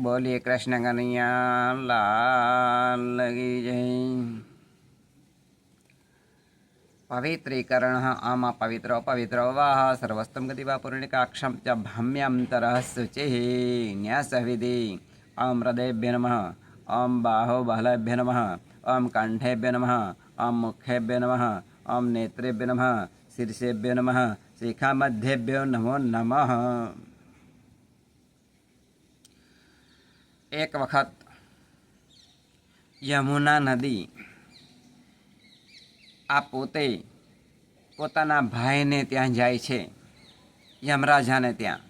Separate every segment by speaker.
Speaker 1: बोलिए कृष्ण कन्हैया, लाल लगी जय। पवित्रीकरण आम पवित्रो पवित्रो वाह सर्वस्तम गतिवा पूर्णिकाक्षम च शुचि न्यास विधि ओं हृदयभ्य नम ओं बाहुबलेभ्य नम ओं कंठेभ्य नम ओं मुखेभ्य नम ओं नेत्रेभ्य नम शीर्षेभ्यो नम शिखा मध्येभ्यो नमो नमः। એક વખત યમુના નદી આ પોતે પોતાના ભાઈને ત્યાં જાય છે, યમરાજાને ત્યાં.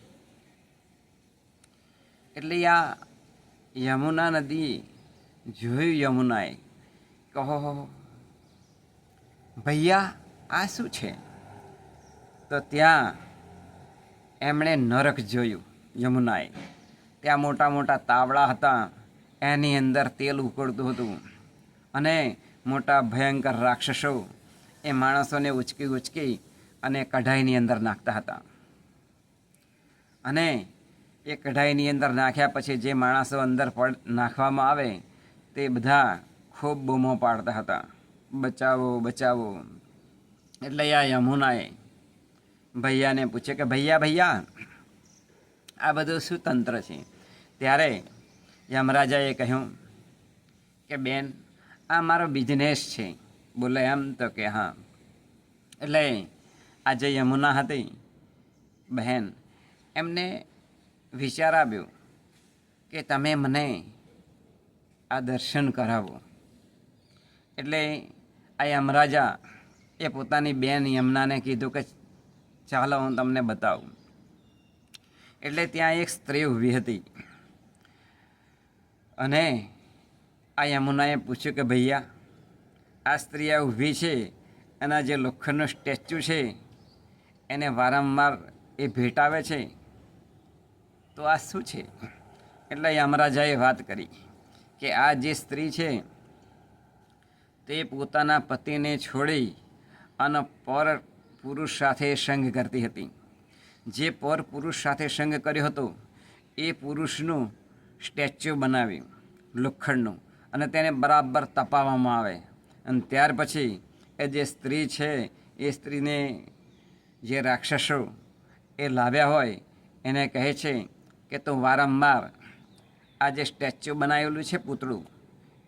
Speaker 1: એટલે આ યમુના નદી જોયું યમુનાએ, કહો ભૈયા, આ શું છે? તો ત્યાં એમણે નરક જોયું યમુનાએ. ત્યાં મોટા મોટા તાવડા હતા. એની અંદર તેલ ઉકળતું હતું. અને મોટા ભયંકર રાક્ષસો એ માણસોને ઉચકી ઉચકી અને કઢાઈની અંદર નાખતા હતા. અને એ કઢાઈની અંદર નાખ્યા પછી જે માણસો અંદર પડ, નાખવામાં આવે, તે બધા ખૂબ બૂમો પાડતા હતા. બચાવો બચાવો. એટલે આ યમુનાએ ભૈયાને પૂછે કે, ભૈયા ભૈયા આ બધું શું તંત્ર છે. ત્યારે યમરાજાએ કહ્યું કે, બેન, આ મારો બિઝનેસ છે. બોલે એમ તો કે, હા. એટલે આ જે યમુના હતી, બહેન, એમને વિચાર આવ્યો કે, તમે મને આ દર્શન કરાવો. એટલે આ યમરાજા એ પોતાની બેન યમુનાને કીધું કે, ચાલો, હું તમને બતાવું. એટલે ત્યાં એક સ્ત્રી ઊભી હતી. અને આ યમુનાએ પૂછ્યું કે ભૈયા, આ સ્ત્રી આ ઊભી છે? એના જે લોખંડનું સ્ટેચ્યુ છે, એને વારંવાર એ ભેટ આવે છે? તો આ શું છે? એટલે યમરાજાએ વાત કરી કે આ જે સ્ત્રી છે, તે પોતાના પતિને છોડી અને પર પુરુષ સાથે સંગ કરતી હતી. જે પર પુરુષ સાથે સંગ કર્યો હતો, એ પુરુષનું સ્ટેચ્યુ બનાવ્યું, લોખંડનું, અને તેને બરાબર તપાવવામાં આવે. અને ત્યાર પછી એ જે સ્ત્રી છે, એ સ્ત્રીને જે રાક્ષસો એ લાવ્યા હોય, એને કહે છે કે તું વારંવાર આ જે સ્ટેચ્યુ બનાવેલું છે પૂતળું,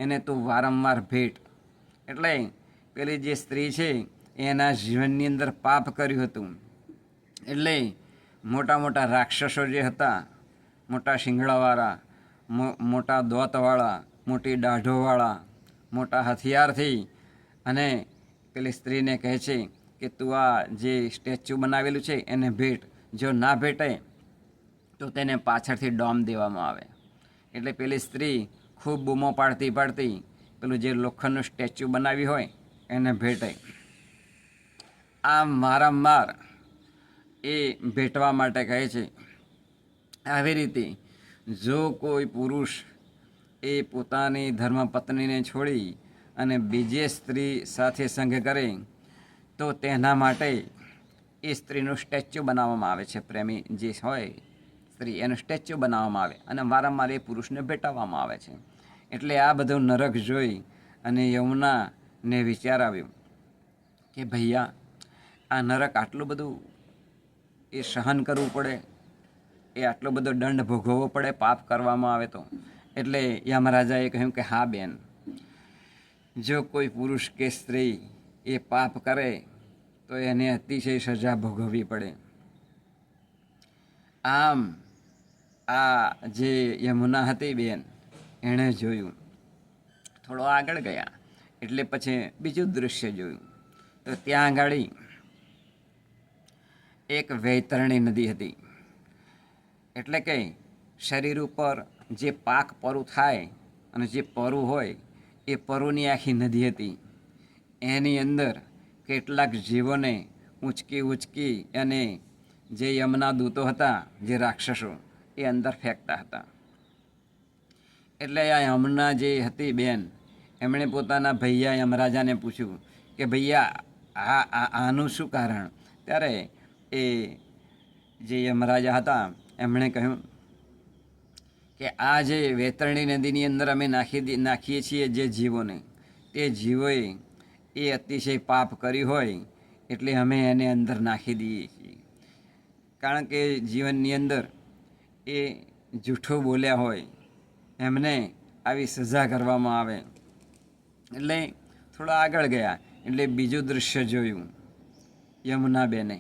Speaker 1: એને તું વારંવાર ભેટ. એટલે પેલી જે સ્ત્રી છે, એના જીવનની અંદર પાપ કર્યું હતું. એટલે મોટા મોટા રાક્ષસો જે હતા, મોટા શિંગડાવાળા મોટા દોતવાળા, મોટી દાઢોવાળા, મોટા હથિયારથી અને પેલી સ્ત્રીને કહે છે કે તું આ જે સ્ટેચ્યુ બનાવેલું છે એને ભેટ, જો ના ભેટે, તો તેને પાછળથી ડોમ દેવામાં આવે. એટલે પેલી સ્ત્રી ખૂબ બૂમો પાડતી પાડતી પેલું જે લોખંડનું સ્ટેચ્યુ બનાવ્યું હોય, એને ભેટે. આમ વારંવાર એ ભેટવા માટે કહે છે. આવી રીતે જો કોઈ પુરુષ એ પોતાની ધર્મપત્નીને છોડી અને બીજી સ્ત્રી સાથે સંઘ કરે, તો તેના માટે એ સ્ત્રીનું સ્ટેચ્યુ બનાવવામાં આવે છે. પ્રેમી જે હોય, સ્ત્રી એનું સ્ટેચ્યુ બનાવવામાં આવે અને વારંવાર એ પુરુષને ભેટાવવામાં આવે છે. એટલે આ બધું નરક જોઈ અને યમુનાને વિચાર આવ્યો કે ભૈયા, આ નરક આટલું બધું એ સહન કરવું પડે, એ આટલો બધો દંડ ભોગવવો પડે, પાપ કરવામાં આવે તો. એટલે યમરાજાએ કહ્યું કે હા બેન, જો કોઈ પુરુષ કે સ્ત્રી એ પાપ કરે, તો એને અતિશય સજા ભોગવવી પડે. આમ આ જે યમુના હતી બેન, એણે જોયું. થોડો આગળ ગયા, એટલે પછી બીજું દૃશ્ય જોયું. તો ત્યાં આગળ એક વૈતરણી નદી હતી. એટલે કે શરીર ઉપર જે પાક પરું થાય અને જે પરું હોય, એ પરુની આખી નદી હતી. એની અંદર કેટલાક જીવોને ઊંચકી ઊંચકી અને જે યમના દૂતો હતા, જે રાક્ષસો, એ અંદર ફેંકતા હતા. એટલે આ યમના જે હતી બેન, એમણે પોતાના ભૈયા યમરાજાને પૂછ્યું કે ભૈયા આ, આનું શું કારણ? ત્યારે એ જે યમરાજા હતા, એમણે કહ્યું કે આ જે વેતરણી નદીની અંદર અમે નાખી નાખીએ છીએ જે જીવોને, તે જીવોએ એ અતિશય પાપ કર્યું હોય એટલે અમે એને અંદર નાખી દઈએ છીએ. કારણ કે જીવનની અંદર એ જૂઠું બોલ્યા હોય, એમને આવી સજા કરવામાં આવે. એટલે થોડા આગળ ગયા, એટલે બીજું દૃશ્ય જોયું યમુનાબેને.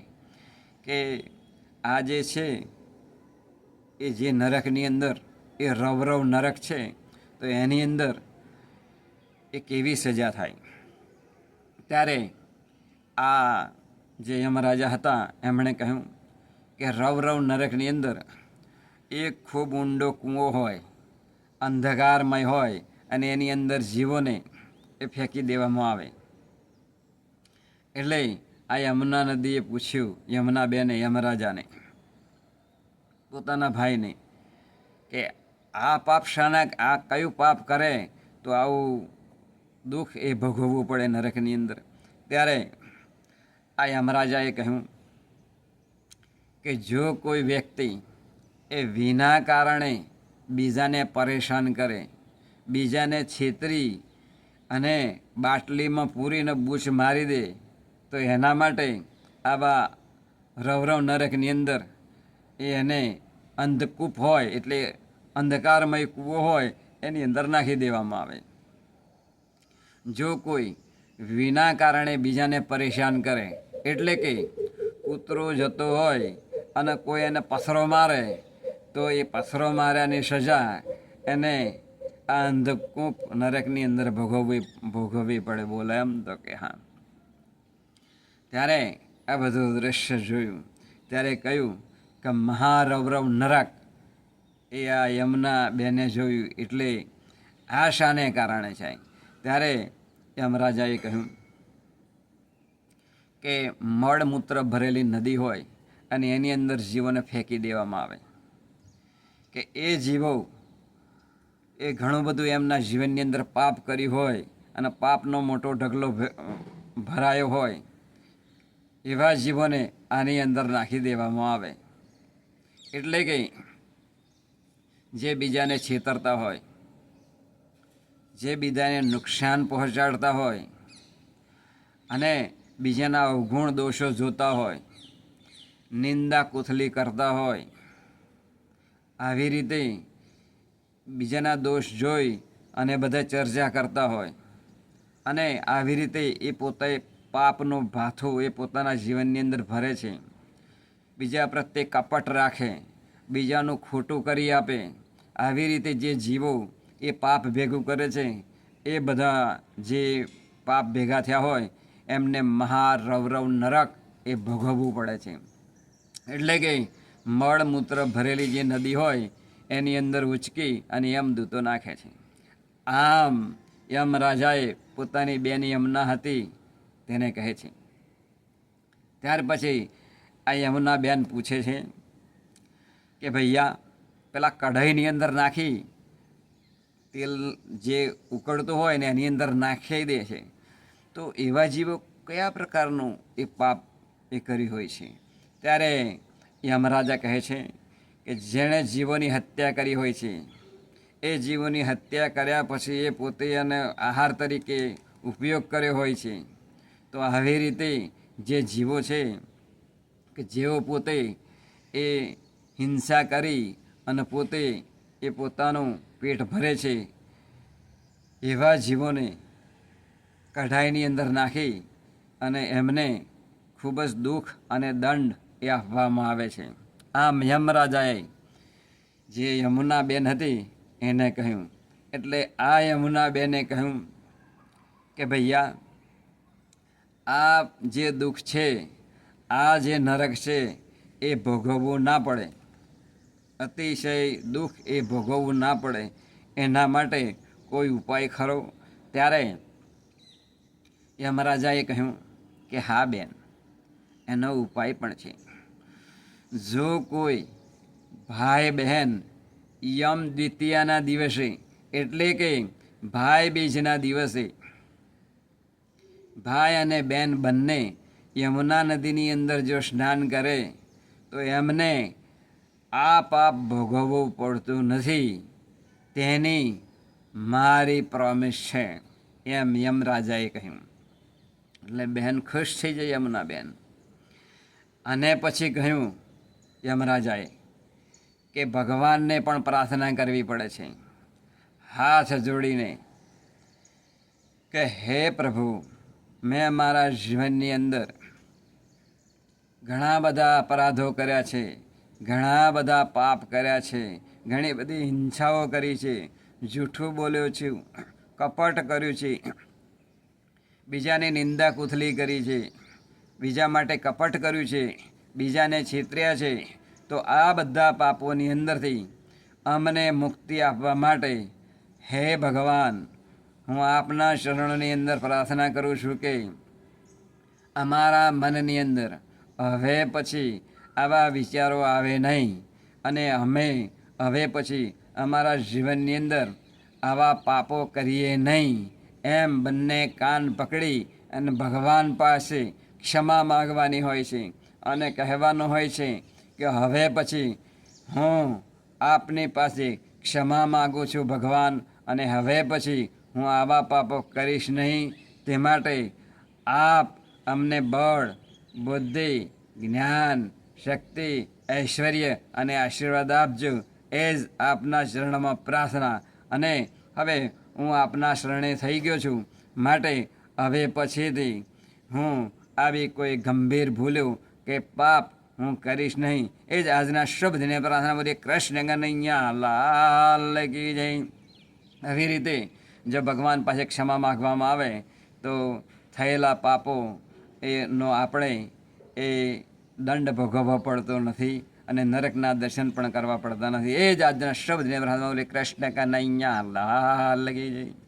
Speaker 1: કે આ જે છે, એ જે નરકની અંદર, એ રવરવ નરક છે, તો એની અંદર એ કેવી સજા થાય? ત્યારે આ જે યમરાજા હતા, એમણે કહ્યું કે રવરવ નરકની અંદર એક ખૂબ ઊંડો કૂવો હોય, અંધકારમય હોય, અને એની અંદર જીવોને એ ફેંકી દેવામાં આવે. એટલે આ યમુના નદીએ પૂછ્યું યમુનાબેને યમરાજાને, પોતાના ભાઈને કે આ પાપ શાના, આ કયું પાપ કરે તો આવું દુઃખ એ ભોગવવું પડે નરકની અંદર. ત્યારે આ યમરાજાએ કહ્યું કે જો કોઈ વ્યક્તિ એ વિના કારણે બીજાને પરેશાન કરે, બીજાને છેતરી અને બાટલીમાં પૂરીને બૂચ મારી દે તો એના માટે આવા રવરવ નરકની અંદર એ એને અંધકૂપ હોય, એટલે અંધકારમય કૂવો હોય, એની અંદર નાખી દેવામાં આવે. જો કોઈ વિના કારણે બીજાને પરેશાન કરે, એટલે કે કૂતરો જતો હોય અને કોઈ એને પસરો મારે, તો એ પસરો માર્યાની સજા એને આ અંધકૂપ નરકની અંદર ભોગવવી ભોગવવી પડે બોલે એમ તો કે હા. ત્યારે આ બધું દૃશ્ય જોયું. ત્યારે કહ્યું કે મહારૌરવ નરક એ આ યમુના બેને જોયું એટલે આ શાને કારણે છે ત્યારે યમરાજાએ કહ્યું કે મળમૂત્ર ભરેલી નદી હોય અને એની અંદર જીવોને ફેંકી દેવામાં આવે. કે એ જીવો એ ઘણું બધું એમના જીવનની અંદર પાપ કર્યું હોય અને પાપનો મોટો ઢગલો ભરાયો હોય એવા જીવોને આની અંદર નાખી દેવામાં આવે. એટલે કે જે બીજાને છેતરતા હોય, જે બીજાને નુકસાન પહોંચાડતા હોય અને બીજાના અવગુણ દોષો જોતા હોય, નિંદા કુથલી કરતા હોય, આવી રીતે બીજાના દોષ જોઈ અને બધા ચર્ચા કરતા હોય અને આવી રીતે એ પોતે પાપનો ભાથો એ પોતાના જીવનની અંદર ભરે છે. બીજા પ્રત્યે કપટ રાખે, બીજાનું ખોટું કરી આપે, આવી રીતે જે જીવો એ પાપ ભેગું કરે છે, એ બધા જે પાપ ભેગા થયા હોય, એમને મહારવરવ નરક એ ભોગવવું પડે છે. એટલે કે મળમૂત્ર ભરેલી જે નદી હોય, એની અંદર ઉચકી અને યમદૂતો નાખે છે. આમ યમ રાજાએ પોતાની બેન યમના હતી તેને કહે છે. ત્યાર પછી આ યમુના બેન પૂછે છે કે ભૈયા, પેલા કઢાઈની અંદર નાખી, તેલ જે ઉકળતું હોય ને એની અંદર નાખી દે છે. તો એવા જીવો કયા પ્રકારનું એ પાપ એ કરી હોય છે? ત્યારે યમરાજા કહે છે કે જેણે જીવોની હત્યા કરી હોય છે, એ જીવોની હત્યા કર્યા પછી એ પોતે એને આહાર તરીકે ઉપયોગ કર્યો હોય છે. તો આવી રીતે જે જીવો છે, કે જેઓ પોતે એ હિંસા કરી અને પોતે એ પોતાનું પેટ ભરે છે, એવા જીવોને કઢાઈની અંદર નાખી અને એમને ખૂબ જ દુઃખ અને દંડ એ આપવામાં આવે છે. આમ યમરાજાએ જે યમુના બેન હતી એને કહ્યું. એટલે આ યમુના બેને કહ્યું કે ભૈયા આ જે દુઃખ છે, આ જે નરક છે, એ ભોગવવું ના પડે. અતિશય દુઃખ એ ભોગવવું ના પડે. એના માટે કોઈ ઉપાય ખરો? ત્યારે યમરાજાએ કહ્યું કે, હા, બેન, એનો ઉપાય પણ છે. જો કોઈ ભાઈ બહેન યમ દ્વિતીયાના દિવસે, એટલે કે ભાઈ બીજના દિવસે ભાઈ અને બેન બંને યમુના નદીની અંદર જો સ્નાન કરે, તો એમને આ પાપ ભોગવવું પડતું નથી. તેની મારી પ્રોમિસ છે, એમ યમરાજાએ કહ્યું. એટલે બહેન ખુશ થઈ જઈ યમુના બેન. અને પછી કહ્યું યમરાજાએ કે ભગવાનને પણ પ્રાર્થના કરવી પડે છે. હાથ જોડીને કે, હે પ્રભુ મેં મારા જીવનની અંદર ઘણા બધા અપરાધો કર્યા છે, ઘણા બધા પાપ કર્યા છે, ઘણી બધી હિંસાઓ કરી છે, જૂઠું બોલ્યો છું, કપટ કર્યું છે, બીજાની નિંદા કૂથલી કરી છે, બીજા માટે કપટ કર્યું છે, બીજાને છેતર્યા છે, તો આ બધા પાપોની અંદરથી અમને મુક્તિ આપવા માટે હે ભગવાન હું આપના શરણોની અંદર પ્રાર્થના કરું છું કે અમારા મનની અંદર હવે પછી આવા વિચારો આવે નહીં અને અમે હવે પછી અમારા જીવનની અંદર આવા પાપો કરીએ નહીં. એમ બંને કાન પકડી અને ભગવાન પાસે ક્ષમા માગવાની હોય છે અને કહેવાનું હોય છે કે હવે પછી હું આપની પાસે ક્ષમા માગું છું ભગવાન અને હવે પછી હું આવા પાપો કરીશ નહીં. તે માટે આપ અમને બળ, બુદ્ધિ, જ્ઞાન, શક્તિ, ઐશ્વર્ય અને આશીર્વાદ આપજો. એ જ આપના ચરણમાં પ્રાર્થના. અને હવે હું આપના શરણે થઈ ગયો છું. માટે હવે પછીથી હું આવી કોઈ ગંભીર ભૂલ્યો કે પાપ હું કરીશ નહીં. એ જ આજના શબ્દને પ્રાર્થના બધી કૃષ્ણ કનૈયા લાલ કી જય. આવી રીતે જો ભગવાન પાસે ક્ષમા માગવામાં આવે, તો થયેલા પાપો એનો આપણે એ દંડ ભોગવવો પડતો નથી અને નરકના દર્શન પણ કરવા પડતા નથી. એ જ આજના શબ્દ ને કૃષ્ણ કા નૈયા લાલ લગી જય